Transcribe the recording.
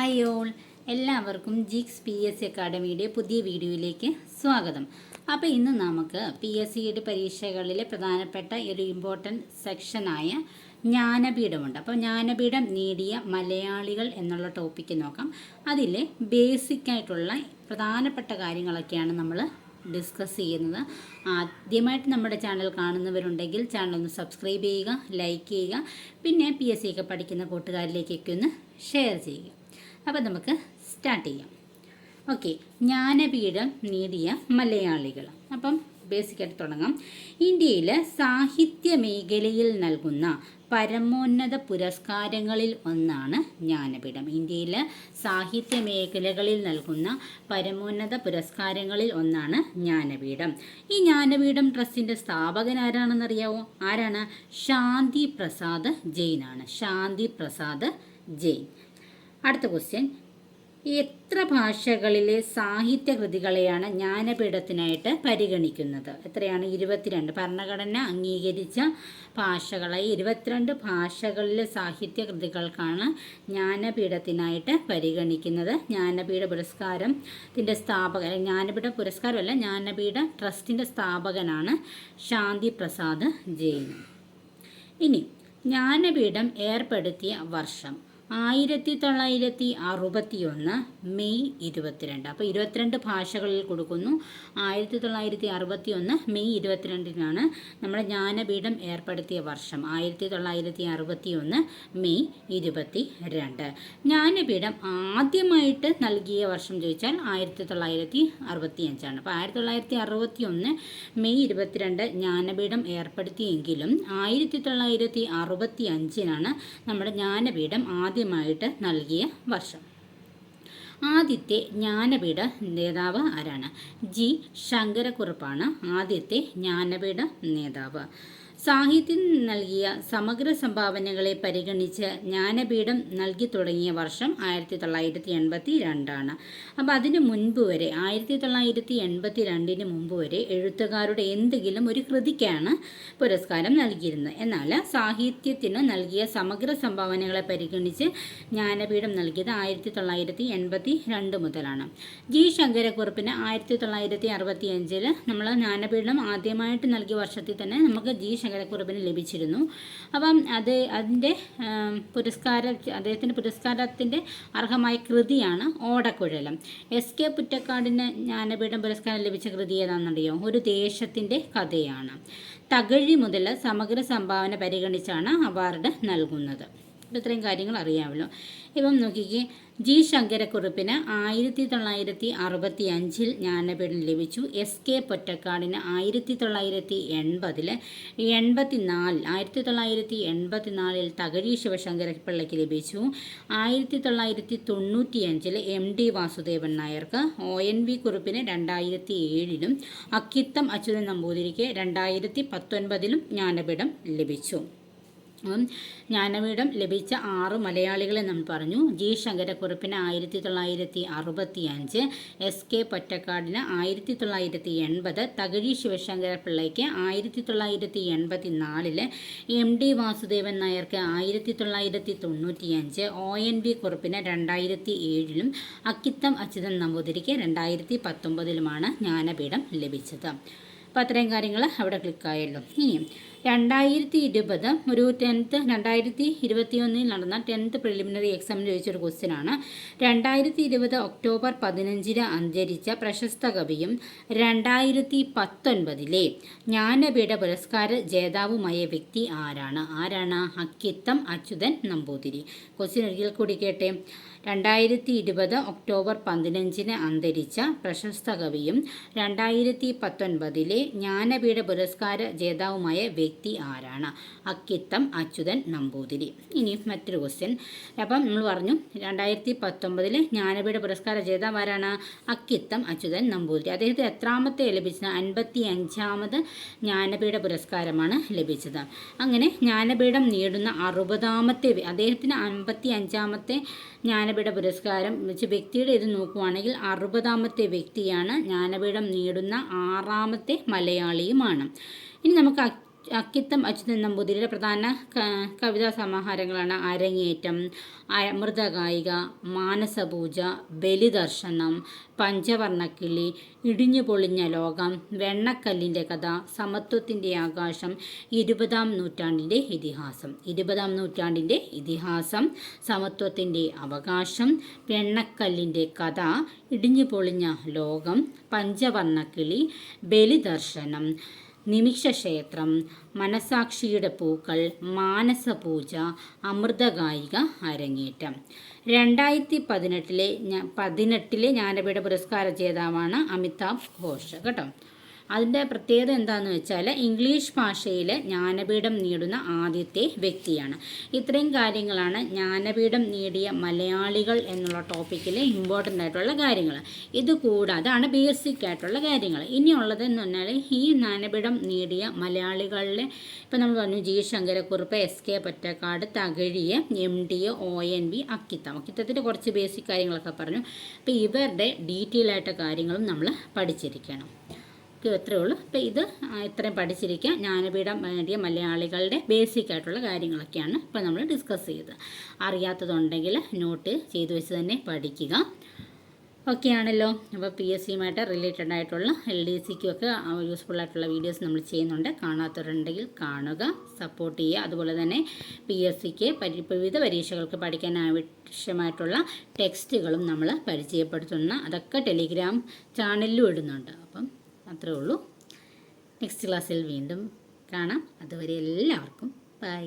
Hi all. എല്ലാവർക്കും ജിക്സ് P S C അക്കാഡമിയുടെ പുതിയ വീഡിയോയിലേക്ക് സ്വാഗതം. അപ്പോൾ ഇന്ന് നമുക്ക് പി എസ് സിയുടെ പരീക്ഷകളിലെ പ്രധാനപ്പെട്ട ഒരു ഇമ്പോർട്ടന്റ് സെക്ഷനായ ജ്ഞാനപീഠമുണ്ട്. അപ്പോൾ ജ്ഞാനപീഠം നേടിയ മലയാളികൾ എന്നുള്ള ടോപ്പിക്ക് നോക്കാം. അതിൽ ബേസിക് ആയിട്ടുള്ള പ്രധാനപ്പെട്ട കാര്യങ്ങളൊക്കെയാണ് നമ്മൾ ഡിസ്കസ് ചെയ്യുന്നത്. ആദ്യമായിട്ട് നമ്മുടെ ചാനൽ കാണുന്നവരുണ്ടെങ്കിൽ ചാനൽ ഒന്ന് സബ്സ്ക്രൈബ് ചെയ്യുക ലൈക്ക് ചെയ്യുക പിന്നെ പി എസ് സി ഒക്കെ പഠിക്കുന്ന കൂട്ടുകാരിലേക്കൊക്കെ ഒന്ന് ഷെയർ ചെയ്യുക. അപ്പോൾ നമുക്ക് സ്റ്റാർട്ട് ചെയ്യാം. ഓക്കെ ജ്ഞാനപീഠം നേടിയ മലയാളികൾ. അപ്പം ബേസിക്കായിട്ട് തുടങ്ങാം. ഇന്ത്യയിൽ സാഹിത്യ മേഖലയിൽ നൽകുന്ന പരമോന്നത പുരസ്കാരങ്ങളിൽ ഒന്നാണ് ജ്ഞാനപീഠം. ഇന്ത്യയിൽ സാഹിത്യ മേഖലകളിൽ നൽകുന്ന പരമോന്നത പുരസ്കാരങ്ങളിൽ ഒന്നാണ് ജ്ഞാനപീഠം. ഈ ജ്ഞാനപീഠം ട്രസ്റ്റിന്റെ സ്ഥാപകൻ ആരാണെന്നറിയാവോ ആരാണ്? ശാന്തി പ്രസാദ് ജെയിനാണ് ശാന്തി പ്രസാദ് ജെയിൻ. അടുത്ത ക്വസ്റ്റ്യൻ എത്ര ഭാഷകളിലെ സാഹിത്യ കൃതികളെയാണ് ജ്ഞാനപീഠത്തിനായിട്ട് പരിഗണിക്കുന്നത്? എത്രയാണ്? ഇരുപത്തിരണ്ട്. ഭരണഘടന അംഗീകരിച്ച ഭാഷകളായി ഇരുപത്തിരണ്ട് ഭാഷകളിലെ സാഹിത്യ കൃതികൾക്കാണ് ജ്ഞാനപീഠത്തിനായിട്ട് പരിഗണിക്കുന്നത്. ജ്ഞാനപീഠ പുരസ്കാരത്തിന്റെ സ്ഥാപകൻ ജ്ഞാനപീഠ പുരസ്കാരമല്ല ജ്ഞാനപീഠ ട്രസ്റ്റിന്റെ സ്ഥാപകനാണ് ശാന്തി പ്രസാദ് ജെയിൻ. ഇനി ജ്ഞാനപീഠം ഏർപ്പെടുത്തിയ വർഷം. ആയിരത്തി തൊള്ളായിരത്തി അറുപത്തി ഒന്ന് മെയ് ഇരുപത്തിരണ്ട്. അപ്പോൾ ഇരുപത്തിരണ്ട് ഭാഷകളിൽ കൊടുക്കുന്നു. ആയിരത്തി തൊള്ളായിരത്തി അറുപത്തി ഒന്ന് മെയ് ഇരുപത്തിരണ്ടിനാണ് നമ്മുടെ ജ്ഞാനപീഠം ഏർപ്പെടുത്തിയ വർഷം. ആയിരത്തി തൊള്ളായിരത്തി അറുപത്തി ഒന്ന് മെയ് ഇരുപത്തി രണ്ട് ജ്ഞാനപീഠം ആദ്യമായിട്ട് നൽകിയ വർഷം ചോദിച്ചാൽ ആയിരത്തി തൊള്ളായിരത്തി അറുപത്തി അഞ്ചാണ് അപ്പോൾ ആയിരത്തി തൊള്ളായിരത്തി അറുപത്തി ഒന്ന് മെയ് ഇരുപത്തിരണ്ട് ജ്ഞാനപീഠം ഏർപ്പെടുത്തിയെങ്കിലും ആയിരത്തി തൊള്ളായിരത്തി അറുപത്തി അഞ്ചിനാണ് നമ്മുടെ ജ്ഞാനപീഠം ആദ്യമായിട്ട് നൽകിയ വർഷം. ആദ്യത്തെ ജ്ഞാനപീഠ നേതാവ് ആരാണ്? ജി. ശങ്കരക്കുറുപ്പാണ്. ആദ്യത്തെ ജ്ഞാനപീഠ നേതാവ്. സാഹിത്യം നൽകിയ സമഗ്ര സംഭാവനകളെ പരിഗണിച്ച് ജ്ഞാനപീഠം നൽകി തുടങ്ങിയ വർഷം ആയിരത്തി തൊള്ളായിരത്തി എൺപത്തി രണ്ടാണ് അപ്പോൾ അതിന് മുൻപ് വരെ ആയിരത്തി തൊള്ളായിരത്തി എൺപത്തി രണ്ടിന് മുമ്പ് വരെ എഴുത്തുകാരുടെ എന്തെങ്കിലും ഒരു കൃതിക്കാണ് പുരസ്കാരം നൽകിയിരുന്നത്. എന്നാൽ സാഹിത്യത്തിന് നൽകിയ സമഗ്ര സംഭാവനകളെ പരിഗണിച്ച് ജ്ഞാനപീഠം നൽകിയത് ആയിരത്തി തൊള്ളായിരത്തി എൺപത്തി രണ്ട് മുതലാണ്. ജി. ശങ്കരക്കുറുപ്പിന് ആയിരത്തി തൊള്ളായിരത്തി അറുപത്തി അഞ്ചിൽ നമ്മൾ ജ്ഞാനപീഠം ആദ്യമായിട്ട് നൽകിയ വർഷത്തിൽ തന്നെ നമുക്ക് ജി. ശങ്കരക്കുറുപ്പിന് ലഭിച്ചിരുന്നു. അപ്പം അത് അതിന്റെ പുരസ്കാര അദ്ദേഹത്തിന്റെ പുരസ്കാരത്തിന്റെ അർഹമായ കൃതിയാണ് ഓടക്കുഴലം. എസ് കെ പുറ്റക്കാടിന് ജ്ഞാനപീഠം പുരസ്കാരം ലഭിച്ച കൃതി ഏതാണെന്നറിയോ? ഒരു ദേശത്തിന്റെ കഥയാണ്. തകഴി മുതൽ സമഗ്ര സംഭാവന പരിഗണിച്ചാണ് അവാർഡ് നൽകുന്നത്. ഇത്രയും കാര്യങ്ങൾ അറിയാമല്ലോ. ഇപ്പം നോക്കിക്കേ ജി ശങ്കരക്കുറുപ്പിന് ആയിരത്തി തൊള്ളായിരത്തി അറുപത്തി അഞ്ചിൽ ജ്ഞാനപീഠം ലഭിച്ചു. എസ് കെ പൊറ്റക്കാടിന് ആയിരത്തി തൊള്ളായിരത്തി എൺപതിൽ എൺപത്തി നാല് ആയിരത്തി തൊള്ളായിരത്തി എൺപത്തി നാലിൽ തകഴി ശിവശങ്കര പിള്ളയ്ക്ക് ലഭിച്ചു. ആയിരത്തി തൊള്ളായിരത്തി തൊണ്ണൂറ്റി അഞ്ചിൽ എം ഡി വാസുദേവൻ നായർക്ക് ഒ എൻ വി കുറുപ്പിന് രണ്ടായിരത്തി ഏഴിലും അക്കിത്തം അച്യുതൻ നമ്പൂതിരിക്ക് രണ്ടായിരത്തി പത്തൊൻപതിലും ജ്ഞാനപീഠം ലഭിച്ചു. ജ്ഞാനപീഠം ലഭിച്ച ആറ് മലയാളികളെ നമ്മൾ പറഞ്ഞു. ജി ശങ്കരക്കുറുപ്പിന് ആയിരത്തി തൊള്ളായിരത്തി അറുപത്തി അഞ്ച് എസ് കെ പൊറ്റക്കാടിന് ആയിരത്തി തൊള്ളായിരത്തി എൺപത് തകഴി ശിവശങ്കര പിള്ളയ്ക്ക് ആയിരത്തി തൊള്ളായിരത്തി എൺപത്തി നാലിൽ എം ഡി വാസുദേവൻ നായർക്ക് ആയിരത്തി തൊള്ളായിരത്തി തൊണ്ണൂറ്റി അഞ്ച് ഒ എൻ വി കുറുപ്പിന് രണ്ടായിരത്തി ഏഴിലും അക്കിത്തം അച്യുതൻ നമ്പൂതിരിക്ക് രണ്ടായിരത്തി പത്തൊമ്പതിലുമാണ് ജ്ഞാനപീഠം ലഭിച്ചത്. അപ്പോൾ അത്രയും കാര്യങ്ങൾ അവിടെ ക്ലിക്കായല്ലോ ഇനിയും രണ്ടായിരത്തി ഇരുപത് ഒരു ടെൻത്ത് രണ്ടായിരത്തി ഇരുപത്തി ഒന്നിൽ നടന്ന ടെൻത്ത് പ്രിലിമിനറി എക്സാമിന് ചോദിച്ചൊരു ക്വസ്റ്റ്യനാണ്. രണ്ടായിരത്തി ഇരുപത് ഒക്ടോബർ പതിനഞ്ചിന് അന്തരിച്ച പ്രശസ്ത കവിയും രണ്ടായിരത്തി പത്തൊൻപതിലെ ജ്ഞാനപീഠ പുരസ്കാര ജേതാവുമായ വ്യക്തി ആരാണ്? ആരാണ്? അക്കിത്തം അച്യുതൻ നമ്പൂതിരി. ക്വസ്റ്റ്യൻ ഒരിക്കൽ കൂടി കേട്ടെ. രണ്ടായിരത്തി ഇരുപത് ഒക്ടോബർ പതിനഞ്ചിന് അന്തരിച്ച പ്രശസ്ത കവിയും രണ്ടായിരത്തി പത്തൊൻപതിലെ ജ്ഞാനപീഠ പുരസ്കാര ജേതാവുമായ വ്യക്തി ആരാണ്? അക്കിത്തം അച്യുതൻ നമ്പൂതിരി. ഇനി മറ്റൊരു ക്വസ്റ്റ്യൻ അപ്പം നമ്മൾ പറഞ്ഞു രണ്ടായിരത്തി പത്തൊമ്പതിൽ ജ്ഞാനപീഠ പുരസ്കാര ജേതാവ് ആരാണ്? അക്കിത്തം അച്യുതൻ നമ്പൂതിരി. അദ്ദേഹത്തെ എത്രാമത്തെ ലഭിച്ചത്? അൻപത്തി അഞ്ചാമത് ജ്ഞാനപീഠ പുരസ്കാരമാണ് ലഭിച്ചത്. അങ്ങനെ ജ്ഞാനപീഠം നേടുന്ന അറുപതാമത്തെ അദ്ദേഹത്തിന് അൻപത്തി അഞ്ചാമത്തെ ജ്ഞാനപീഠ പുരസ്കാരം വെച്ച് വ്യക്തിയുടെ ഇത് നോക്കുവാണെങ്കിൽ അറുപതാമത്തെ വ്യക്തിയാണ് ജ്ഞാനപീഠം നേടുന്ന ആറാമത്തെ മലയാളിയുമാണ്. ഇനി നമുക്ക് അക്കിത്തം അച്യുതൻ നമ്പൂതിരിയുടെ പ്രധാന കവിതാ സമാഹാരങ്ങളാണ് അരങ്ങേറ്റം അമൃതഗായിക മാനസപൂജ ബലിദർശനം പഞ്ചവർണക്കിളി ഇടിഞ്ഞു പൊളിഞ്ഞ ലോകം വെണ്ണക്കല്ലിന്റെ കഥ സമത്വത്തിന്റെ ആകാശം ഇരുപതാം നൂറ്റാണ്ടിന്റെ ഇതിഹാസം. ഇരുപതാം നൂറ്റാണ്ടിന്റെ ഇതിഹാസം സമത്വത്തിന്റെ അവകാശം വെണ്ണക്കല്ലിന്റെ കഥ ഇടിഞ്ഞു പൊളിഞ്ഞ ലോകം പഞ്ചവർണക്കിളി ബലിദർശനം. നിമിഷക്ഷേത്രം മനസാക്ഷിയുടെ പൂക്കൾ മാനസപൂജ അമൃതഗായിക അരങ്ങേറ്റം. രണ്ടായിരത്തി പതിനെട്ടിലെ പതിനെട്ടിലെ ജ്ഞാനപീഠ പുരസ്കാര ജേതാവാണ് അമിതാഭ് ഘോഷ്. കേട്ടോ? അതിന്റെ പ്രത്യേകത എന്താണെന്ന് വെച്ചാൽ ഇംഗ്ലീഷ് ഭാഷയിൽ ജ്ഞാനപീഠം നേടുന്ന ആദ്യത്തെ വ്യക്തിയാണ്. ഇത്രയും കാര്യങ്ങളാണ് ജ്ഞാനപീഠം നേടിയ മലയാളികൾ എന്നുള്ള ടോപ്പിക്കിൽ ഇമ്പോർട്ടന്റ് ആയിട്ടുള്ള കാര്യങ്ങൾ. ഇത് കൂടാതെ അതാണ് ബേസിക് ആയിട്ടുള്ള കാര്യങ്ങൾ. ഇനിയുള്ളത് എന്ന് പറഞ്ഞാൽ ഈ ജ്ഞാനപീഠം നേടിയ മലയാളികളിലെ ഇപ്പം നമ്മൾ പറഞ്ഞു G Sankarakurup S K Pottekkatt തകഴിയ M D O N B Akkitham. അക്കിത്തത്തിന്റെ കുറച്ച് ബേസിക് കാര്യങ്ങളൊക്കെ പറഞ്ഞു. അപ്പോൾ ഇവരുടെ ഡീറ്റെയിൽ ആയിട്ട് കാര്യങ്ങളും നമ്മൾ പഠിച്ചിരിക്കണം. ഇത്രയേ ഉള്ളൂ. അപ്പോൾ ഇത് ഇത്രയും പഠിച്ചിരിക്കുക. ജ്ഞാനപീഠം നേടിയ മലയാളികളുടെ ബേസിക് ആയിട്ടുള്ള കാര്യങ്ങളൊക്കെയാണ് ഇപ്പോൾ നമ്മൾ ഡിസ്കസ് ചെയ്തത്. അറിയാത്തതുണ്ടെങ്കിൽ നോട്ട് ചെയ്തു വെച്ച് തന്നെ പഠിക്കുക. ഓക്കെ ആണല്ലോ. അപ്പോൾ പി എസ് സിയുമായിട്ട് റിലേറ്റഡ് ആയിട്ടുള്ള എൽ ഡി സിക്കും ഒക്കെ യൂസ്ഫുൾ ആയിട്ടുള്ള വീഡിയോസ് നമ്മൾ ചെയ്യുന്നുണ്ട്. കാണാത്തവരുണ്ടെങ്കിൽ കാണുക സപ്പോർട്ട് ചെയ്യുക. അതുപോലെ തന്നെ പി എസ് സിക്ക് വിവിധ പരീക്ഷകൾക്ക് പഠിക്കാൻ ആവശ്യമായിട്ടുള്ള ടെക്സ്റ്റുകളും നമ്മൾ പരിചയപ്പെടുത്തുന്ന അതൊക്കെ ടെലിഗ്രാം ചാനലിലും ഇടുന്നുണ്ട്. അപ്പം അത്രേ ഉള്ളൂ. നെക്സ്റ്റ് ക്ലാസ്സിൽ വീണ്ടും കാണാം. അതുവരെ എല്ലാവർക്കും ബൈ